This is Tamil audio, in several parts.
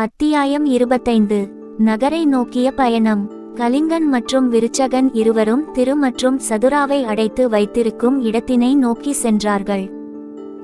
அத்தியாயம் இருபத்தைந்து. நகரை நோக்கிய பயணம். கலிங்கன் மற்றும் விருச்சகன் இருவரும் திரு மற்றும் சதுராவை அடைத்து வைத்திருக்கும் இடத்தினை நோக்கி சென்றார்கள்.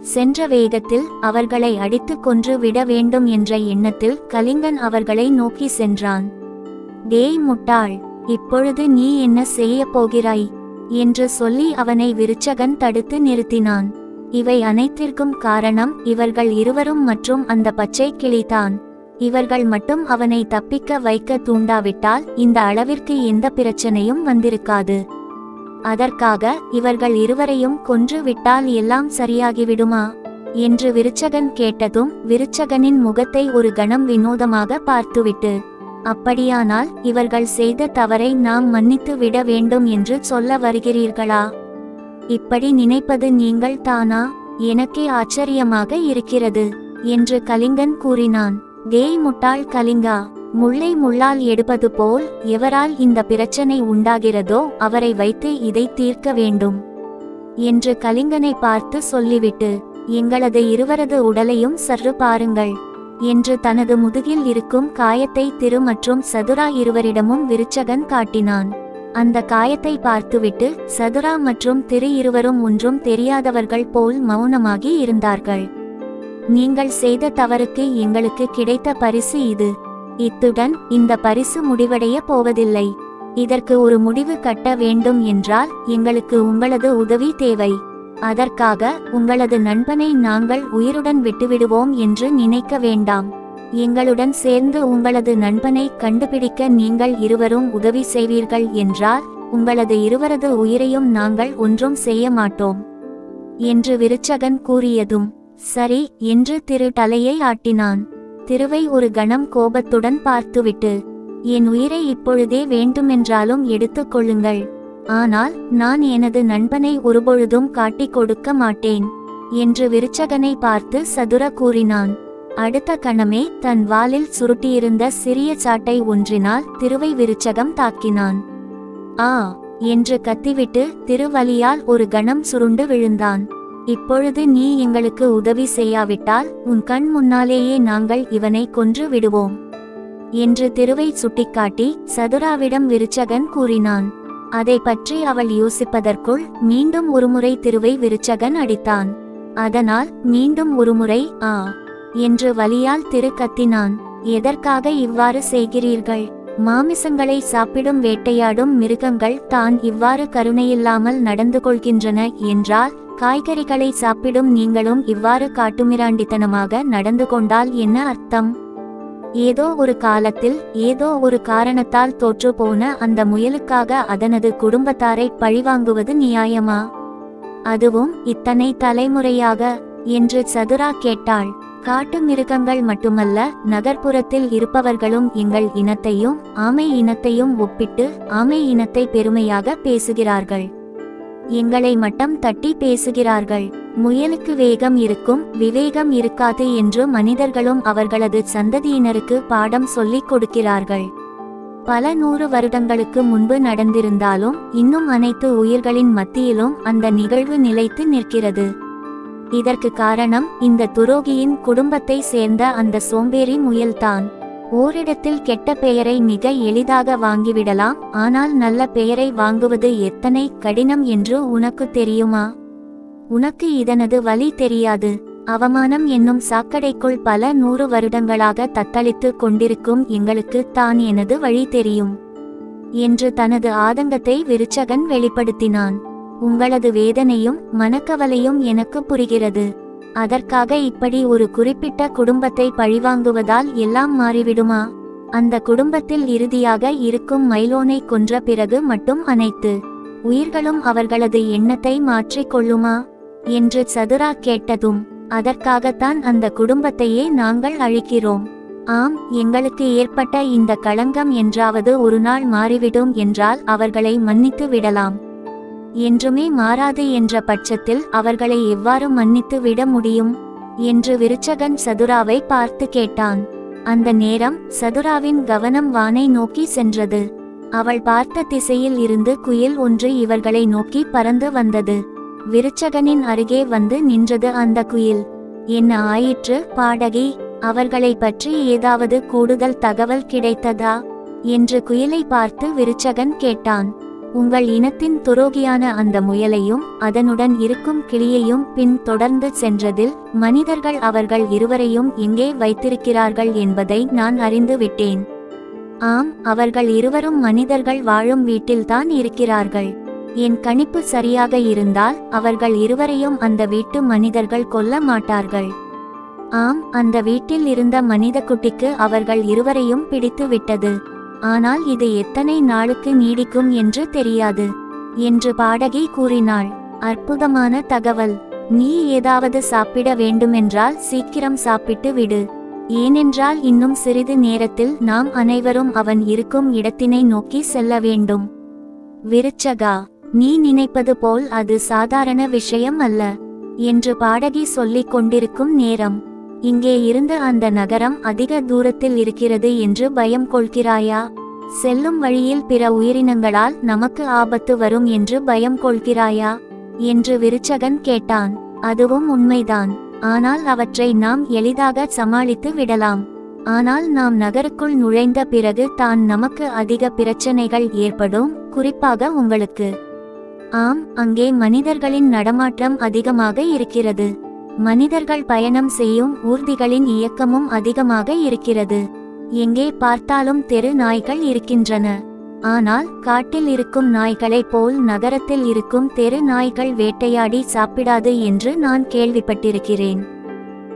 சென்ற வேகத்தில் அவர்களை அடித்துக் கொன்று விட வேண்டும் என்ற எண்ணத்தில் கலிங்கன் அவர்களை நோக்கி சென்றான். டேய் முட்டாள் இப்பொழுது நீ என்ன செய்யப் போகிறாய்? என்று சொல்லி அவனை விருச்சகன் தடுத்து நிறுத்தினான். இவை அனைத்திற்கும் காரணம் இவர்கள் இருவரும் மற்றும் அந்த பச்சை கிளிதான். இவர்கள் மட்டும் அவனை தப்பிக்க வைக்க தூண்டாவிட்டால் இந்த அளவிற்கு எந்த பிரச்சனையும் வந்திருக்காது. அதற்காக இவர்கள் இருவரையும் கொன்று விட்டால் எல்லாம் சரியாகிவிடுமா? என்று விருச்சகன் கேட்டதும் விருச்சகனின் முகத்தை ஒரு கணம் வினோதமாக பார்த்துவிட்டு அப்படியானால் இவர்கள் செய்த தவறை நாம் மன்னித்து விட வேண்டும் என்று சொல்ல வருகிறீர்களா? இப்படி நினைப்பது நீங்கள் தானா? எனக்கே ஆச்சரியமாக இருக்கிறது என்று கலிங்கன் கூறினான். டேய் முட்டாள் கலிங்கா முள்ளை முள்ளால் எடுப்பது போல் எவரால் இந்த பிரச்சனை உண்டாகிறதோ அவரை வைத்து இதை தீர்க்க வேண்டும் என்று கலிங்கனை பார்த்து சொல்லிவிட்டு எங்களது இருவரது உடலையும் சற்று பாருங்கள் என்று தனது முதுகில் இருக்கும் காயத்தை திரு மற்றும் சதுரா இருவரிடமும் விருச்சகன் காட்டினான். அந்த காயத்தை பார்த்துவிட்டு சதுரா மற்றும் திரு இருவரும் ஒன்றும் தெரியாதவர்கள் போல் மௌனமாகி இருந்தார்கள். நீங்கள் செய்த தவறுக்கு எங்களுக்கு கிடைத்த பரிசு இது. இத்துடன் இந்த பரிசு முடிவடைய போவதில்லை. இதற்கு ஒரு முடிவு கட்ட வேண்டும் என்றால் எங்களுக்கு உங்களது உதவி தேவை. அதற்காக உங்களது நண்பனை நாங்கள் உயிருடன் விட்டுவிடுவோம் என்று நினைக்க வேண்டாம். எங்களுடன் சேர்ந்து உங்களது நண்பனை கண்டுபிடிக்க நீங்கள் இருவரும் உதவி செய்வீர்கள் என்றால் உங்களது இருவரது உயிரையும் நாங்கள் ஒன்றும் செய்ய மாட்டோம். என்று விருச்சகன் கூறியதும் சரி என்று திரு தலையை ஆட்டினான். திருவை ஒரு கணம் கோபத்துடன் பார்த்துவிட்டு என் உயிரை இப்பொழுதே வேண்டுமென்றாலும் எடுத்துக் கொள்ளுங்கள். ஆனால் நான் எனது நண்பனை ஒருபொழுதும் காட்டிக் கொடுக்க மாட்டேன் என்று விருச்சகனை பார்த்து சதுர கூறினான். அடுத்த கணமே தன் வாலில் சுருட்டியிருந்த சிறிய சாட்டை ஒன்றினால் திருவை விருச்சகம் தாக்கினான். ஆ என்று கத்திவிட்டு திருவலியால் ஒரு கணம் சுருண்டு விழுந்தான். இப்பொழுது நீ எங்களுக்கு உதவி செய்யாவிட்டால் உன் கண் முன்னாலேயே நாங்கள் இவனை கொன்று விடுவோம். என்று திருவை சுட்டிக்காட்டி சதுராவிடம் விருச்சகன் கூறினான். அதை பற்றி அவள் யோசிப்பதற்குள் மீண்டும் ஒருமுறை திருவை விருச்சகன் அடித்தான். அதனால் மீண்டும் ஒருமுறை ஆ என்று வலியால் திரு கத்தினான். எதற்காக இவ்வாறு செய்கிறீர்கள்? மாமிசங்களை சாப்பிடும் வேட்டையாடும் மிருகங்கள் தான் இவ்வாறு கருணையில்லாமல் நடந்து கொள்கின்றன என்றால் காய்கறிகளை சாப்பிடும் நீங்களும் இவ்வாறு காட்டுமிராண்டித்தனமாக நடந்து கொண்டால் என்ன அர்த்தம்? ஏதோ ஒரு காலத்தில் ஏதோ ஒரு காரணத்தால் தோற்றுப்போன அந்த முயலுக்காக அதனது குடும்பத்தாரை பழிவாங்குவது நியாயமா? அதுவும் இத்தனை தலைமுறையாக என்று சதுரா கேட்டாள். காட்டு மிருகங்கள் மட்டுமல்ல நகர்ப்புறத்தில் இருப்பவர்களும் எங்கள் இனத்தையும் ஆமை இனத்தையும் ஒப்பிட்டு ஆமை இனத்தை பெருமையாக பேசுகிறார்கள். எங்களை மட்டம் தட்டி பேசுகிறார்கள். முயலுக்கு வேகம் இருக்கும் விவேகம் இருக்காது என்று மனிதர்களும் அவர்களது சந்ததியினருக்கு பாடம் சொல்லிக் கொடுக்கிறார்கள். பல நூறு வருடங்களுக்கு முன்பு நடந்திருந்தாலும் இன்னும் அனைத்து உயிர்களின் மத்தியிலும் அந்த நிகழ்வு நிலைத்து நிற்கிறது. இதற்கு காரணம் இந்த துரோகியின் குடும்பத்தை சேர்ந்த அந்த சோம்பேறி முயல்தான். ஓரிடத்தில் கெட்ட பெயரை மிக எளிதாக வாங்கிவிடலாம் ஆனால் நல்ல பெயரை வாங்குவது எத்தனை கடினம் என்று உனக்கு தெரியுமா? உனக்கு இதனது வழி தெரியாது. அவமானம் என்னும் சாக்கடைக்குள் பல நூறு வருடங்களாக தத்தளித்து கொண்டிருக்கும் எங்களுக்கு தான் எனது வழி தெரியும் என்று தனது ஆதங்கத்தை விருச்சகன் வெளிப்படுத்தினான். உங்களது வேதனையும் மனக்கவலையும் எனக்கு புரிகிறது. அதற்காக இப்படி ஒரு குறிப்பிட்ட குடும்பத்தை பழிவாங்குவதால் எல்லாம் மாறிவிடுமா? அந்த குடும்பத்தில் இறுதியாக இருக்கும் மைலோனை கொன்ற பிறகு மட்டும் அனைத்து உயிர்களும் அவர்களது எண்ணத்தை மாற்றிக் கொள்ளுமா? என்று சதுரா கேட்டதும் அதற்காகத்தான் அந்த குடும்பத்தையே நாங்கள் அழிக்கிறோம். ஆம் எங்களுக்கு ஏற்பட்ட இந்த களங்கம் என்றாவது ஒரு நாள் மாறிவிடும் என்றால் அவர்களை மன்னித்து விடலாம். என்றுமே மாறாது என்ற பட்சத்தில் அவர்களை எவ்வாறு மன்னித்து விட முடியும்? என்று விருச்சகன் சதுராவை பார்த்து கேட்டான். அந்த நேரம் சதுராவின் கவனம் வானை நோக்கி சென்றது. அவள் பார்த்த திசையில் இருந்து குயில் ஒன்று இவர்களை நோக்கி பறந்து வந்தது. விருச்சகனின் அருகே வந்து நின்றது அந்த குயில். என்ன ஆயிற்று பாடகி அவர்களை பற்றி ஏதாவது கூடுதல் தகவல் கிடைத்ததா? என்று குயிலை பார்த்து விருச்சகன் கேட்டான். உங்கள் இனத்தின் துரோகியான அந்த முயலையும் அதனுடன் இருக்கும் கிளியையும் பின் தொடர்ந்து சென்றதில் மனிதர்கள் அவர்கள் இருவரையும் எங்கே வைத்திருக்கிறார்கள் என்பதை நான் அறிந்து விட்டேன். ஆம் அவர்கள் இருவரும் மனிதர்கள் வாழும் வீட்டில்தான் இருக்கிறார்கள். என் கணிப்பு சரியாக இருந்தால் அவர்கள் இருவரையும் அந்த வீட்டு மனிதர்கள் கொல்ல மாட்டார்கள். ஆம் அந்த வீட்டில் இருந்த மனித குட்டிக்கு அவர்கள் இருவரையும் பிடித்து விட்டது. ஆனால் இது எத்தனை நாளுக்கு நீடிக்கும் என்று தெரியாது என்று பாடகி கூறினாள். அற்புதமான தகவல். நீ ஏதாவது சாப்பிட வேண்டுமென்றால் சீக்கிரம் சாப்பிட்டு விடு. ஏனென்றால் இன்னும் சிறிது நேரத்தில் நாம் அனைவரும் அவன் இருக்கும் இடத்தினை நோக்கி செல்ல வேண்டும். விருச்சகா நீ நினைப்பது போல் அது சாதாரண விஷயம் அல்ல என்று பாடகி சொல்லிக் கொண்டிருக்கும் நேரம். இங்கே இருந்து அந்த நகரம் அதிக தூரத்தில் இருக்கிறது என்று பயம் கொள்கிறாயா? செல்லும் வழியில் பிற உயிரினங்களால் நமக்கு ஆபத்து வரும் என்று பயம் கொள்கிறாயா? என்று விருச்சகன் கேட்டான். அதுவும் உண்மைதான். ஆனால் அவற்றை நாம் எளிதாக சமாளித்து விடலாம். ஆனால் நாம் நகருக்குள் நுழைந்த பிறகு தான் நமக்கு அதிக பிரச்சனைகள் ஏற்படும் குறிப்பாக உங்களுக்கு. ஆம் அங்கே மனிதர்களின் நடமாட்டம் அதிகமாக இருக்கிறது. மனிதர்கள் பயணம் செய்யும் ஊர்திகளின் இயக்கமும் அதிகமாக இருக்கிறது. எங்கே பார்த்தாலும் தெரு நாய்கள் இருக்கின்றன. ஆனால் காட்டில் இருக்கும் நாய்களைப் போல் நகரத்தில் இருக்கும் தெரு நாய்கள் வேட்டையாடி சாப்பிடாது என்று நான் கேள்விப்பட்டிருக்கிறேன்.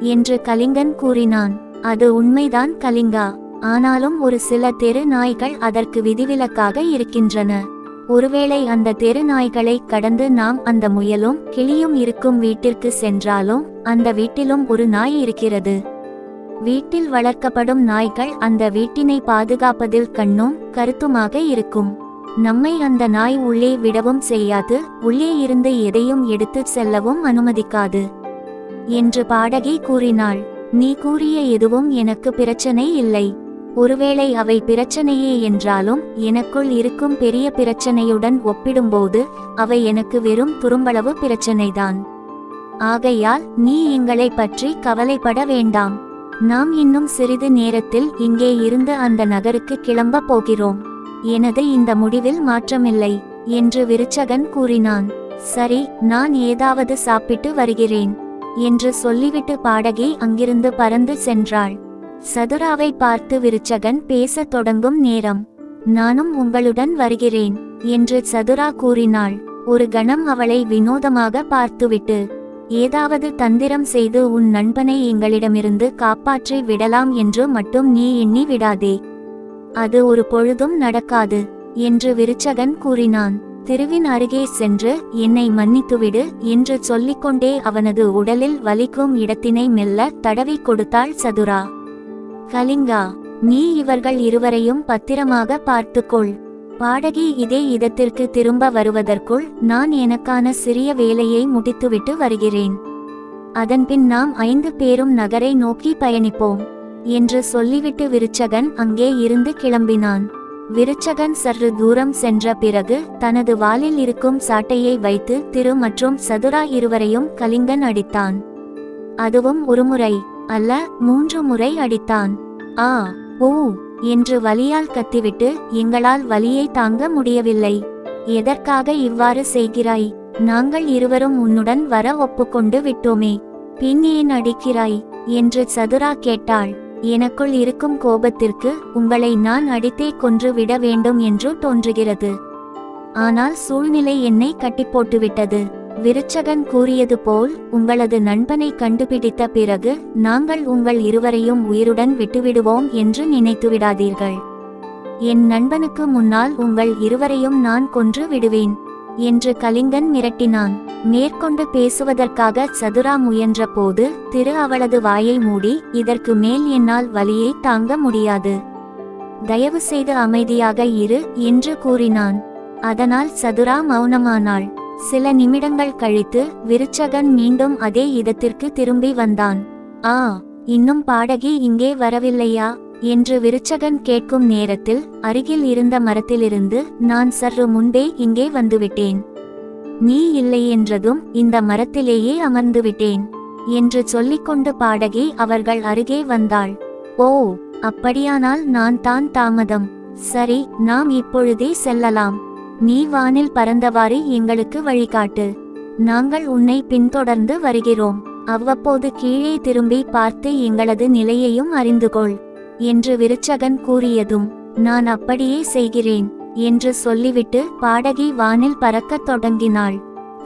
என்று கலிங்கன் கூறினான். அது உண்மைதான் கலிங்கா. ஆனாலும் ஒரு சில தெரு நாய்கள் அதற்கு விதிவிலக்காக இருக்கின்றன. ஒருவேளை அந்த தெரு நாய்களை கடந்து நாம் அந்த முயலும் கிளியும் இருக்கும் வீட்டிற்கு சென்றாலும் அந்த வீட்டிலும் ஒரு நாய் இருக்கிறது. வீட்டில் வளர்க்கப்படும் நாய்கள் அந்த வீட்டினை பாதுகாப்பதில் கண்ணும் கருத்துமாக இருக்கும். நம்மை அந்த நாய் உள்ளே விடவும் செய்யாது உள்ளே இருந்து எதையும் எடுத்து செல்லவும் அனுமதிக்காது. என்று பாடகி கூறினாள். நீ கூறிய எதுவும் எனக்கு பிரச்சனை இல்லை. ஒருவேளை அவை பிரச்சனையே என்றாலும் எனக்குள் இருக்கும் பெரிய பிரச்சனையுடன் ஒப்பிடும்போது அவை எனக்கு வெறும் துரும்பளவு பிரச்சனைதான். ஆகையால் நீ எங்களை பற்றி கவலைப்பட வேண்டாம். நாம் இன்னும் சிறிது நேரத்தில் இங்கே இருந்து அந்த நகருக்கு கிளம்ப போகிறோம். எனது இந்த முடிவில் மாற்றமில்லை என்று விருச்சகன் கூறினான். சரி நான் ஏதாவது சாப்பிட்டு வருகிறேன் என்று சொல்லிவிட்டு பாடகி அங்கிருந்து பறந்து சென்றாள். சதுராவை பார்த்து விருச்சகன் பேசத் தொடங்கும் நேரம். நானும் உங்களுடன் வருகிறேன் என்று சதுரா கூறினாள். ஒரு கணம் அவளை வினோதமாக பார்த்துவிட்டு ஏதாவது தந்திரம் செய்து உன் நண்பனை எங்களிடமிருந்து காப்பாற்றி விடலாம் என்று மட்டும் நீ எண்ணி விடாதே. அது ஒரு பொழுதும் நடக்காது என்று விருச்சகன் கூறினான். திருவின் அருகே சென்று என்னை மன்னித்துவிடு என்று சொல்லிக்கொண்டே அவனது உடலில் வலிக்கும் இடத்தினை மெல்ல தடவி கொடுத்தாள் சதுரா. கலிங்கா நீ இவர்கள் இருவரையும் பத்திரமாக பார்த்துக்கொள். பாடகி இதே இடத்திற்கு திரும்ப வருவதற்குள் நான் எனக்கான சிறிய வேலையை முடித்துவிட்டு வருகிறேன். அதன்பின் நாம் ஐந்து பேரும் நகரை நோக்கி பயணிப்போம் என்று சொல்லிவிட்டு விருச்சகன் அங்கே இருந்து கிளம்பினான். விருச்சகன் சற்று தூரம் சென்ற பிறகு தனது வாலில் இருக்கும் சாட்டையை வைத்து திரு மற்றும் சதுரா இருவரையும் கலிங்கன் அடித்தான். அதுவும் ஒருமுறை. அல்ல மூன்று முறை அடித்தான். ஆ ஓ என்று வலியால் கத்திவிட்டு எங்களால் வலியை தாங்க முடியவில்லை. எதற்காக இவ்வாறு செய்கிறாய்? நாங்கள் இருவரும் உன்னுடன் வர ஒப்புக்கொண்டு விட்டோமே. பின் ஏன் அடிக்கிறாய்? என்று சதுரா கேட்டாள். எனக்குள் இருக்கும் கோபத்திற்கு உங்களை நான் அடித்தே கொன்று விட வேண்டும் என்று தோன்றுகிறது. ஆனால் சூழ்நிலை என்னை கட்டிப்போட்டுவிட்டது. விருச்சகன் கூறியது போல் உங்களது நண்பனை கண்டுபிடித்த பிறகு நாங்கள் உங்கள் இருவரையும் உயிருடன் விட்டுவிடுவோம் என்று நினைத்துவிடாதீர்கள். என் நண்பனுக்கு முன்னால் உங்கள் இருவரையும் நான் கொன்று விடுவேன் என்று கலிங்கன் மிரட்டினான். மேற்கொண்டு பேசுவதற்காக சதுரா முயன்ற போது திரு அவளது வாயை மூடி இதற்கு மேல் என்னால் வலியை தாங்க முடியாது. தயவு செய்து அமைதியாக இரு என்று கூறினான். அதனால் சதுரா மௌனமானாள். சில நிமிடங்கள் கழித்து விருச்சகன் மீண்டும் அதே இடத்திற்கு திரும்பி வந்தான். ஆ இன்னும் பாடகி இங்கே வரவில்லையா? என்று விருச்சகன் கேட்கும் நேரத்தில் அருகில் இருந்த மரத்திலிருந்து நான் சற்று முன்பே இங்கே வந்துவிட்டேன். நீ இல்லை என்றதும் இந்த மரத்திலேயே அமர்ந்துவிட்டேன் என்று சொல்லிக்கொண்டு பாடகி அவர்கள் அருகே வந்தாள். ஓ அப்படியானால் நான் தான் தாமதம். சரி நாம் இப்பொழுதே செல்லலாம். நீ வானில் பறந்தவாறு எங்களுக்கு வழிகாட்டு. நாங்கள் உன்னை பின்தொடர்ந்து வருகிறோம். அவ்வப்போது கீழே திரும்பி பார்த்து எங்களது நிலையையும் அறிந்து கொள் என்று விருச்சகன் கூறியதும் நான் அப்படியே செய்கிறேன் என்று சொல்லிவிட்டு பாடகி வானில் பறக்கத் தொடங்கினாள்.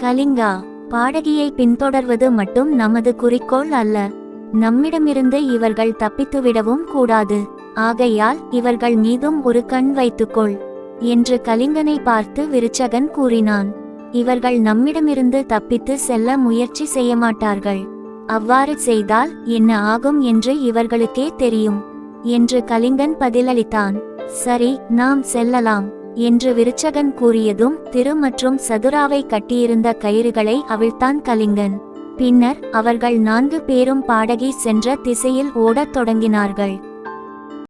கலிங்கா பாடகியை பின்தொடர்வது மட்டும் நமது குறிக்கோள் அல்ல. நம்மிடமிருந்து இவர்கள் தப்பித்துவிடவும் கூடாது. ஆகையால் இவர்கள் மீதும் ஒரு கண் வைத்துக்கொள். என்று கலிங்கனை பார்த்து விருச்சகன் கூறினான். இவர்கள் நம்மிடமிருந்து தப்பித்து செல்ல முயற்சி செய்ய மாட்டார்கள் அவ்வாறு செய்தால் என்ன ஆகும் என்று இவர்களுக்கே தெரியும் என்று கலிங்கன் பதிலளித்தான். சரி நாம் செல்லலாம் என்று விருச்சகன் கூறியதும் திரு மற்றும் சதுராவை கட்டியிருந்த கயிறுகளை அவிழ்த்தான் கலிங்கன். பின்னர் அவர்கள் நான்கு பேரும் பாடகி சென்ற திசையில் ஓடத் தொடங்கினார்கள்.